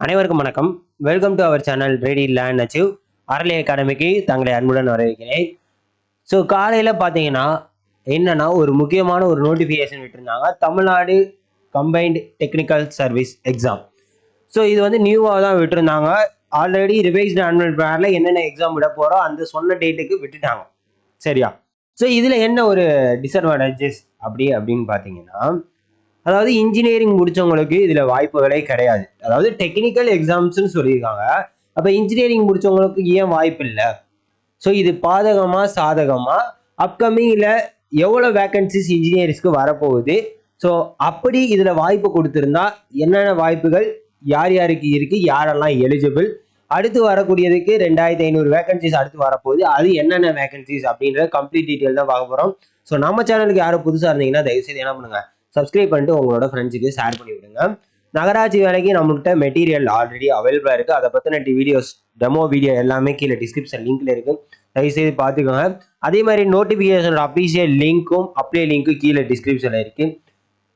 அனைவருக்கும் வணக்கம். Welcome to our channel ready land achieve Arali அகாடமிக்கு தங்களை அன்புடன் வரவேற்கிறேன். ஸோ காலையில் பார்த்தீங்கன்னா என்னன்னா ஒரு முக்கியமான ஒரு நோட்டிஃபிகேஷன் விட்டுருந்தாங்க. Tamil Nadu combined technical service exam so இது வந்து நியூவாக தான் விட்டுருந்தாங்க. ஆல்ரெடி ரிவைஸ்டு ஆனுவல் பிளானில் என்னென்ன எக்ஸாம் விட போகிறோம் அந்த சொன்ன டேட்டுக்கு விட்டுட்டாங்க. சரியா? ஸோ இதில் என்ன ஒரு டிஸ்அட்வான்டேஜஸ் அப்படி அப்படின்னு பார்த்தீங்கன்னா அதாவது இன்ஜினியரிங் முடிச்சவங்களுக்கு இதுல வாய்ப்புகளே கிடையாது. அதாவது டெக்னிக்கல் எக்ஸாம்ஸ்னு சொல்லியிருக்காங்க. அப்ப இன்ஜினியரிங் முடிச்சவங்களுக்கு ஏன் வாய்ப்பு இல்லை ஸோ இது பாதகமா சாதகமா? அப்கமிங்ல எவ்வளோ வேகன்சிஸ் இன்ஜினியர்ஸ்க்கு வரப்போகுது? ஸோ அப்படி இதுல வாய்ப்பு கொடுத்திருந்தா என்னென்ன வாய்ப்புகள் யார் யாருக்கு இருக்கு யாரெல்லாம் எலிஜிபிள் அடுத்து வரக்கூடியதுக்கு ரெண்டாயிரத்தி ஐநூறு வேகன்சிஸ் அடுத்து வரப்போகுது. அது என்னென்ன வேகன்சிஸ் அப்படின்ற கம்ப்ளீட் டீட்டெயில் தான் பார்க்க போகிறோம் ஸோ நம்ம சேனலுக்கு யாரும் புதுசாக இருந்தீங்கன்னா தயவுசெய்து என்ன பண்ணுங்க? சப்ஸ்கிரைப் பண்ணிட்டு உங்களோட ஃப்ரெண்ட்ஸுக்கு ஷேர் பண்ணி விடுங்க. நகராட்சி வேலைக்கு நம்மள்கிட்ட மெட்டீரியல் ஆல்ரெடி அவைலபிளாக இருக்குது அதை பற்றின வீடியோஸ் டெமோ வீடியோ எல்லாமே கீழே டிஸ்கிரிப்ஷன் லிங்க்ல இருக்குது தயவுசெய்து பார்த்துக்கோங்க. அதே மாதிரி நோட்டிஃபிகேஷனோட அஃபீஷியல் லிங்க்கும் அப்ளை லிங்க்கும் கீழே டிஸ்கிரிப்ஷனில் இருக்குது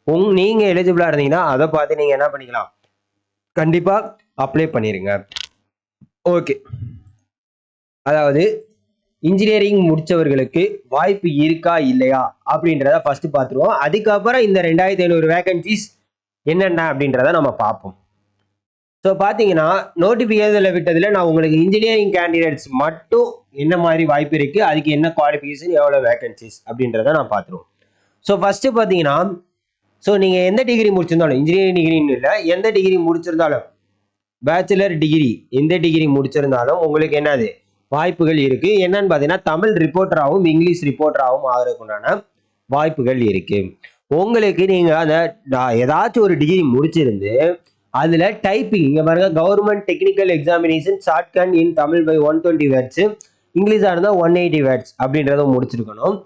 உங் நீங்கள் எலிஜிபிளாக இருந்தீங்கன்னா அதை பார்த்து நீங்கள் என்ன பண்ணிக்கலாம்? கண்டிப்பாக அப்ளை பண்ணிடுங்க ஓகே அதாவது இன்ஜினியரிங் முடித்தவர்களுக்கு வாய்ப்பு இருக்கா இல்லையா? அப்படின்றத ஃபஸ்ட்டு பார்த்துருவோம் அதுக்கப்புறம் இந்த ரெண்டாயிரத்தி ஐநூறு வேகன்சிஸ் என்னென்ன அப்படின்றத நம்ம பார்ப்போம். ஸோ பார்த்தீங்கன்னா நோட்டிஃபிகேஷனில் விட்டதில் நான் உங்களுக்கு இன்ஜினியரிங் கேண்டிடேட்ஸ் மட்டும் என்ன மாதிரி வாய்ப்பு இருக்குது அதுக்கு என்ன குவாலிஃபிகேஷன் எவ்வளோ வேகன்சிஸ் அப்படின்றத நான் பார்த்துருவோம் ஸோ ஃபஸ்ட்டு பார்த்தீங்கன்னா ஸோ நீங்கள் எந்த டிகிரி முடிச்சிருந்தாலும் இன்ஜினியரிங் டிகிரின்னு இல்லை எந்த டிகிரி முடிச்சிருந்தாலும் பேச்சுலர் டிகிரி எந்த டிகிரி முடிச்சிருந்தாலும் உங்களுக்கு என்னது? வாய்ப்புகள் இருக்கு. என்னன்னு பார்த்தீங்கன்னா தமிழ் ரிப்போர்ட்டராகவும் இங்கிலீஷ் ரிப்போர்ட்டராகவும் ஆகிறதுக்குண்டான வாய்ப்புகள் இருக்கு. உங்களுக்கு நீங்க அந்த ஏதாச்சும் ஒரு டிகிரி முடிச்சிருந்து அதுல டைப்பிங் இங்க பாருங்க government technical examination shorthand in Tamil by one twenty words இங்கிலீஷாக இருந்தால் ஒன் எயிட்டி வேர்ட்ஸ் அப்படின்றத முடிச்சிருக்கணும்.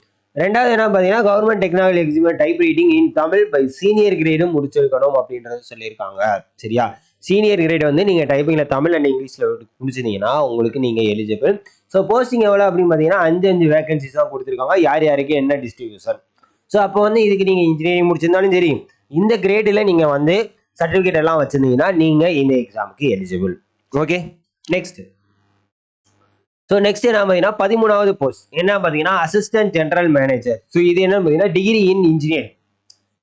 ரெண்டாவது என்ன பார்த்தீங்கன்னா government technology examination type writing in Tamil by senior கிரேடும் முடிச்சிருக்கணும் அப்படின்றத சொல்லியிருக்காங்க. சரியா? சீனியர் கிரேட் வந்து நீங்கள் டைப்பிங்கில் தமிழ் அண்ட் இங்கிலீஷில் முடிச்சிருந்தீங்கன்னா உங்களுக்கு நீங்கள் எலிஜிபிள் ஸோ போஸ்டிங் எவ்வளோ அப்படின்னு பார்த்தீங்கன்னா அஞ்சு அஞ்சு வேகன்சிஸ் தான் கொடுத்துருக்காங்க. யார் யாருக்கு என்ன டிஸ்ட்ரிபியூஷன் ஸோ அப்போ வந்து இதுக்கு நீங்கள் இன்ஜினியரிங் முடிச்சிருந்தாலும் சரி இந்த கிரேடில் நீங்கள் வந்து சர்டிஃபிகேட் எல்லாம் வச்சிருந்தீங்கன்னா நீங்கள் இந்த எக்ஸாமுக்கு eligible okay next so next என்ன பார்த்தீங்கன்னா பதிமூணாவது போஸ்ட் என்ன பார்த்தீங்கன்னா அசிஸ்டன்ட் ஜெனரல் மேனேஜர் ஸோ இது என்ன பார்த்தீங்கன்னா degree in engineering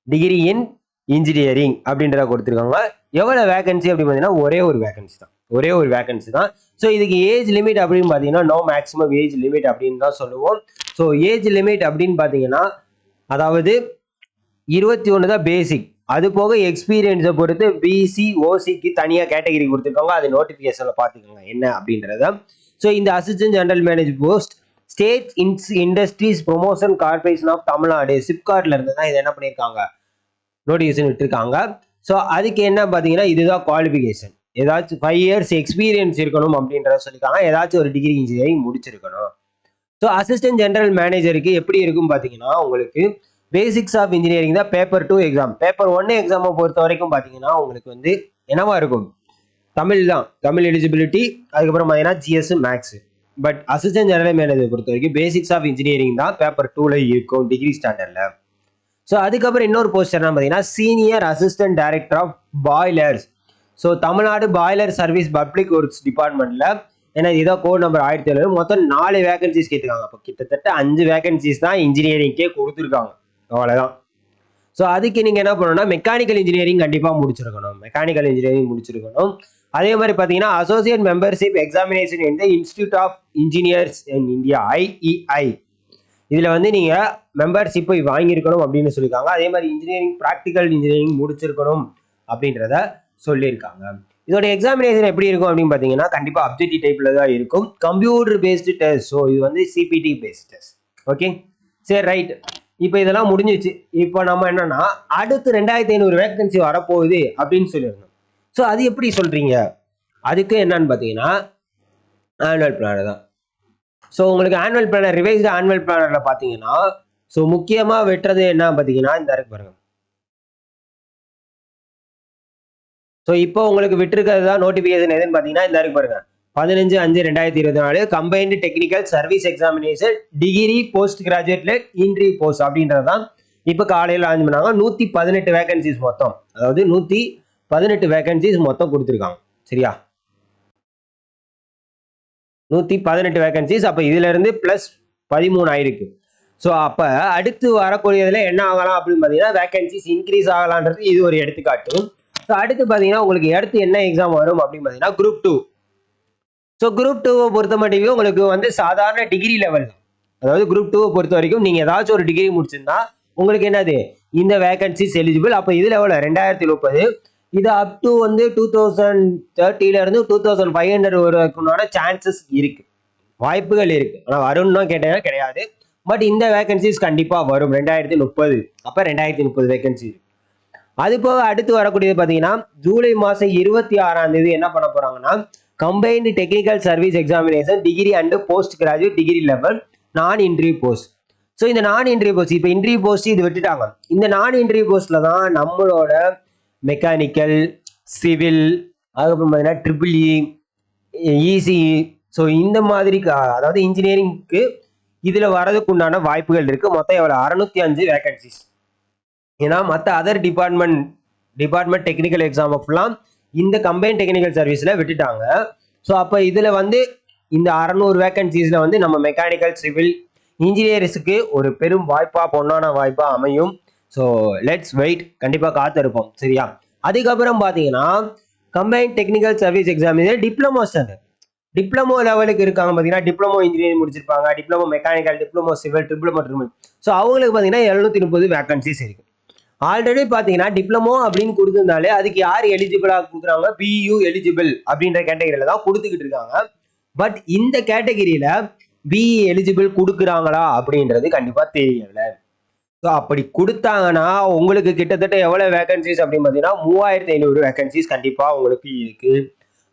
degree in engineering அப்படின்றத கொடுத்துருக்காங்க. எவ்வளோ வேகன்சி அப்படின்னு பார்த்தீங்கன்னா ஒரே ஒரு வேகன்சி தான். ஒரே ஒரு வேகன்சி தான். ஸோ இதுக்கு ஏஜ் லிமிட் அப்படின்னு பார்த்தீங்கன்னா நோ மேக்ஸிமம் ஏஜ் லிமிட் அப்படின்னு தான் சொல்லுவோம். ஸோ ஏஜ் லிமிட் அப்படின்னு பார்த்தீங்கன்னா அதாவது இருபத்தி ஒன்று தான் பேசிக் அது போக எக்ஸ்பீரியன்ஸை பொறுத்து பிசி ஓசிக்கு தனியாக கேட்டகரி கொடுத்துருக்காங்க. அது நோட்டிஃபிகேஷனில் பார்த்துக்கோங்க என்ன அப்படின்றத. ஸோ இந்த assistant general manager post state இன்ஸ் industries promotion corporation of Tamil Nadu சிப்கார்ட்ல இருந்து தான் இதை என்ன பண்ணியிருக்காங்க? நோட்டிஃபிகேஷன் விட்டுருக்காங்க. ஸோ அதுக்கு என்ன பார்த்தீங்கன்னா இதுதான் குவாலிஃபிகேஷன் ஏதாச்சும் ஃபைவ் இயர்ஸ் எக்ஸ்பீரியன்ஸ் இருக்கணும் அப்படின்றத சொல்லியிருக்காங்க. ஏதாச்சும் ஒரு டிகிரி இன்ஜினியரிங் முடிச்சிருக்கணும். ஸோ அசிஸ்டன்ட் ஜெனரல் மேனேஜருக்கு எப்படி இருக்கும் பார்த்தீங்கன்னா உங்களுக்கு பேசிக்ஸ் ஆஃப் இன்ஜினியரிங் தான் paper two exam paper one எக்ஸாமை பொறுத்த வரைக்கும் பார்த்தீங்கன்னா உங்களுக்கு வந்து என்னவா இருக்கும்? தமிழ் தான். தமிழ் எலிஜிபிலிட்டி அதுக்கப்புறம் பார்த்தீங்கன்னா GS maths but assistant general manager பொறுத்த வரைக்கும் பேசிக்ஸ் ஆஃப் இன்ஜினியரிங் தான் பேப்பர் டூவில் இருக்கும் டிகிரி ஸ்டாண்டர்டில் ஸோ அதுக்கப்புறம் இன்னொரு போஸ்ட் என்ன பார்த்தீங்கன்னா senior assistant director of boilers so Tamil Nadu boiler service public works டிபார்ட்மெண்ட்டில் ஏன்னா இதோ கோட் நம்பர் ஆயிரத்தி ஏழு மொத்தம் நாலு வேகன்சிஸ் கேட்டுருக்காங்க. அப்போ கிட்டத்தட்ட அஞ்சு வேகன்சிஸ் தான் இன்ஜினியரிங்கே கொடுத்துருக்காங்க. அவ்வளோதான் ஸோ அதுக்கு நீங்கள் என்ன பண்ணணும்னா மெக்கானிக்கல் இன்ஜினியரிங் கண்டிப்பாக முடிச்சிருக்கணும். மெக்கானிக்கல் இன்ஜினியரிங் முடிச்சிருக்கணும். அதே மாதிரி பார்த்தீங்கன்னா அசோசியேட் மெம்பர்ஷிப் எக்ஸாமினேஷன் இந்த institute of engineers in India IEI இதில் வந்து நீங்கள் மெம்பர்ஷிப்பை வாங்கியிருக்கணும் அப்படின்னு சொல்லியிருக்காங்க. அதே மாதிரி இன்ஜினியரிங் ப்ராக்டிக்கல் இன்ஜினியரிங் முடிச்சிருக்கணும் அப்படின்றத சொல்லியிருக்காங்க. இதோட எக்ஸாமினேஷன் எப்படி இருக்கும் அப்படின்னு பார்த்தீங்கன்னா கண்டிப்பாக அப்ஜெக்டிவ் டைப்பில் தான் இருக்கும். கம்ப்யூட்டர் பேஸ்டு டெஸ்ட் ஸோ இது வந்து சிபிடி பேஸ்ட் டெஸ்ட் ஓகே சரி ரைட் இப்போ இதெல்லாம் முடிஞ்சிச்சு இப்போ நம்ம என்னன்னா அடுத்து ரெண்டாயிரத்தி ஐநூறு வேகன்சி வரப்போகுது அப்படின்னு சொல்லியிருந்தோம் ஸோ அது எப்படி சொல்கிறீங்க அதுக்கு என்னன்னு பார்த்தீங்கன்னா ஆனுவல் பிளான் தான் ஸோ உங்களுக்கு ஆனுவல் பிளானர் ரிவைஸ்டு ஆனுவல் பிளானரில் பார்த்தீங்கன்னா ஸோ முக்கியமாக வெட்டுறது என்ன பார்த்தீங்கன்னா இந்த இருக்கு பாருங்க. ஸோ இப்போ உங்களுக்கு விட்டுருக்கிறது தான் நோட்டிஃபிகேஷன் எதுன்னு பார்த்தீங்கன்னா இந்த இருக்கு பாருங்க. பதினஞ்சு அஞ்சு ரெண்டாயிரத்தி இருபத்தி நாலு combined technical service examination degree post கிராஜுவேட்ல entry post அப்படின்றது தான் இப்போ காலையில் லான்ச் பண்ணாங்க. நூற்றி பதினெட்டு வேகன்சிஸ் மொத்தம். அதாவது நூற்றி பதினெட்டு வேகன்சிஸ் மொத்தம் கொடுத்துருக்காங்க. சரியா? நூற்றி பதினெட்டு வேகன்சிஸ் அப்போ இதுலருந்து ப்ளஸ் பதிமூணு ஆயிருக்கு. ஸோ அப்போ அடுத்து வரக்கூடியதில் என்ன ஆகலாம் அப்படின்னு பார்த்தீங்கன்னா வேகன்சிஸ் இன்க்ரீஸ் ஆகலான்றது இது ஒரு எடுத்துக்காட்டு. ஸோ அடுத்து பார்த்தீங்கன்னா உங்களுக்கு அடுத்து என்ன எக்ஸாம் வரும் அப்படின்னு பார்த்தீங்கன்னா குரூப் டூ ஸோ குரூப் டூவை பொறுத்த மட்டும் உங்களுக்கு வந்து சாதாரண டிகிரி லெவல் அதாவது குரூப் டூவை பொறுத்த வரைக்கும் நீங்கள் ஏதாச்சும் ஒரு டிகிரி முடிச்சிருந்தா உங்களுக்கு என்னது? இந்த வேகன்சிஸ் எலிஜிபிள் அப்போ இதில் எவ்வளோ ரெண்டாயிரத்தி முப்பது. இது அப் டு வந்து டூ தௌசண்ட் தேர்ட்டிலேருந்து டூ தௌசண்ட் ஃபைவ் ஹண்ட்ரட் வரக்குண்டான சான்சஸ் இருக்குது வாய்ப்புகள் இருக்குது ஆனால் வரும்னு கேட்டீங்கன்னா கிடையாது. பட் இந்த வேகன்சிஸ் கண்டிப்பாக வரும். ரெண்டாயிரத்தி முப்பது. அப்போ ரெண்டாயிரத்தி முப்பது வேகன்சி அது போக அடுத்து வரக்கூடியது பார்த்தீங்கன்னா ஜூலை மாதம் இருபத்தி ஆறாம் தேதி என்ன பண்ண போகிறாங்கன்னா combined technical service examination degree and post graduate degree level non interview post so இந்த நான் இன்டர்வியூ போஸ்ட் இப்போ இன்டர்வியூ போஸ்ட் இது விட்டுட்டாங்க. இந்த நான் இன்டர்வியூ போஸ்ட்டில் தான் நம்மளோட மெக்கானிக்கல் சிவில் அதுக்கப்புறம் பார்த்தீங்கன்னா ட்ரிபிள் இசிஇ ஸோ இந்த மாதிரி க- அதாவது இன்ஜினியரிங்க்கு இதில் வரதுக்கு உண்டான வாய்ப்புகள் இருக்குது மொத்தம் எவ்வளோ அறநூற்றி அஞ்சு வேகன்சிஸ் ஏன்னா மற்ற other department department technical exam ஃபுல்லாம் இந்த கம்பைன் டெக்னிக்கல் சர்வீஸில் விட்டுட்டாங்க. ஸோ அப்போ இதில் வந்து இந்த அறநூறு வேகன்சிஸில் வந்து நம்ம மெக்கானிக்கல் சிவில் இன்ஜினியர்ஸுக்கு ஒரு பெரும் வாய்ப்பாக பொன்னான வாய்ப்பாக அமையும். ஸோ லெட்ஸ் வெயிட் கண்டிப்பாக காத்திருப்போம். சரியா? அதுக்கப்புறம் பார்த்தீங்கன்னா கம்பைன் டெக்னிக்கல் சர்வீஸ் எக்ஸாம் இது டிப்ளமோ ஸ்டாண்டர்ட் டிப்ளமோ லெவலுக்கு இருக்காங்க பார்த்தீங்கன்னா diploma engineering முடிச்சிருப்பாங்க. Diploma mechanical diploma civil diploma triple so அவங்களுக்கு பார்த்தீங்கன்னா எழுநூத்தி முப்பது வேகன்சிஸ் இருக்கு. ஆல்ரெடி பார்த்தீங்கன்னா டிப்ளமோ அப்படின்னு கொடுத்துருந்தாலே அதுக்கு யார் எலிஜிபிளாக கொடுக்குறாங்க? பியூ எலிஜிபிள் அப்படின்ற கேட்டகரியில தான் கொடுத்துக்கிட்டு இருக்காங்க. பட் இந்த கேட்டகரியில பிஇ எலிஜிபிள் கொடுக்குறாங்களா அப்படின்றது கண்டிப்பாக தெரியலை. ஸோ அப்படி கொடுத்தாங்கன்னா உங்களுக்கு கிட்டத்தட்ட எவ்வளோ வேகன்சிஸ் அப்படின்னு பார்த்தீங்கன்னா மூவாயிரத்தி ஐநூறு வேகன்சிஸ் கண்டிப்பாக உங்களுக்கு இருக்குது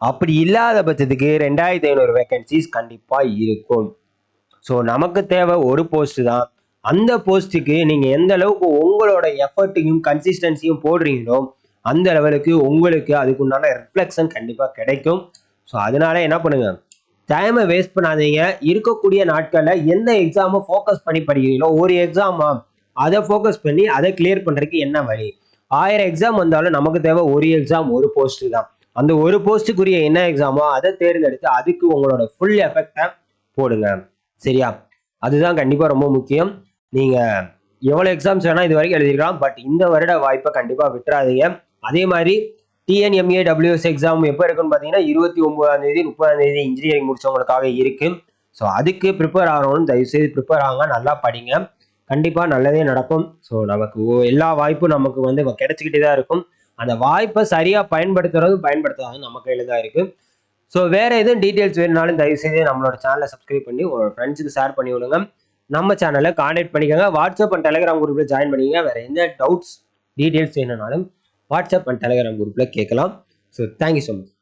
அப்படி இல்லாத பட்சத்துக்கு ரெண்டாயிரத்தி ஐநூறு வேகன்சிஸ் கண்டிப்பாக இருக்கும். ஸோ நமக்கு தேவை ஒரு போஸ்ட் தான். அந்த போஸ்ட்டுக்கு நீங்கள் எந்த அளவுக்கு உங்களோட எஃபர்ட்டையும் கன்சிஸ்டன்சியும் போடுறீங்களோ அந்த லெவலுக்கு உங்களுக்கு அதுக்குண்டான ரிஃப்ளெக்ஷன் கண்டிப்பாக கிடைக்கும். ஸோ அதனால என்ன பண்ணுங்கள் டைமை வேஸ்ட் பண்ணாதீங்க. இருக்கக்கூடிய நாட்களில் எந்த எக்ஸாமை ஃபோக்கஸ் பண்ணி படிக்கிறீங்களோ ஒரு எக்ஸாமா அதை ஃபோக்கஸ் பண்ணி அதை கிளியர் பண்ணுறதுக்கு என்ன வழி? ஆயிரம் எக்ஸாம் வந்தாலும் நமக்கு தேவை ஒரு எக்ஸாம் ஒரு போஸ்ட் தான். அந்த ஒரு போஸ்ட்டுக்குரிய என்ன எக்ஸாமோ அதை தேர்ந்தெடுத்து அதுக்கு உங்களோட ஃபுல் எஃபெக்டை போடுங்க. சரியா? அதுதான் கண்டிப்பாக ரொம்ப முக்கியம். நீங்கள் எவ்வளோ எக்ஸாம்ஸ் வேணால் இது வரைக்கும் எழுதிருக்கலாம். பட் இந்த வருட வாய்ப்பை கண்டிப்பாக விட்டுறாதீங்க. அதே மாதிரி டிஎன்எம்ஏ டபிள்யூஎஸ் எக்ஸாம் எப்போ இருக்குன்னு பார்த்தீங்கன்னா இருபத்தி ஒன்பதாம் தேதி முப்பதாம் தேதி இன்ஜினியரிங் முடிச்சவங்களுக்காக இருக்குது ஸோ அதுக்கு ப்ரிப்பேர் ஆகணும்னு தயவுசெய்து ப்ரிப்பேர் ஆகுங்க நல்லா படிங்க. கண்டிப்பாக நல்லதே நடக்கும். ஸோ நமக்கு எல்லா வாய்ப்பும் நமக்கு வந்து கிடைச்சிக்கிட்டே தான் இருக்கும். அந்த வாய்ப்பை சரியாக பயன்படுத்துறது பயன்படுத்தாத நம்ம கையில் தான் இருக்குது ஸோ வேறு எதுவும் டீட்டெயில்ஸ் வேணுனாலும் தயவுசெய்து நம்மளோட சேனலை சப்ஸ்கிரைப் பண்ணி உங்களோட ஃப்ரெண்ட்ஸுக்கு ஷேர் பண்ணி விடுங்க. நம்ம சேனலை கான்டாக்ட் பண்ணிக்கோங்க. வாட்ஸ்அப் அண்ட் டெலிகிராம் குரூப்பில் ஜாயின் பண்ணிக்கங்க. வேறு எந்த டவுட்ஸ் டீட்டெயில்ஸ் வேணுனாலும் வாட்ஸ்அப் அண்ட் டெலிகிராம் குரூப்பில் கேட்கலாம். So thank you so much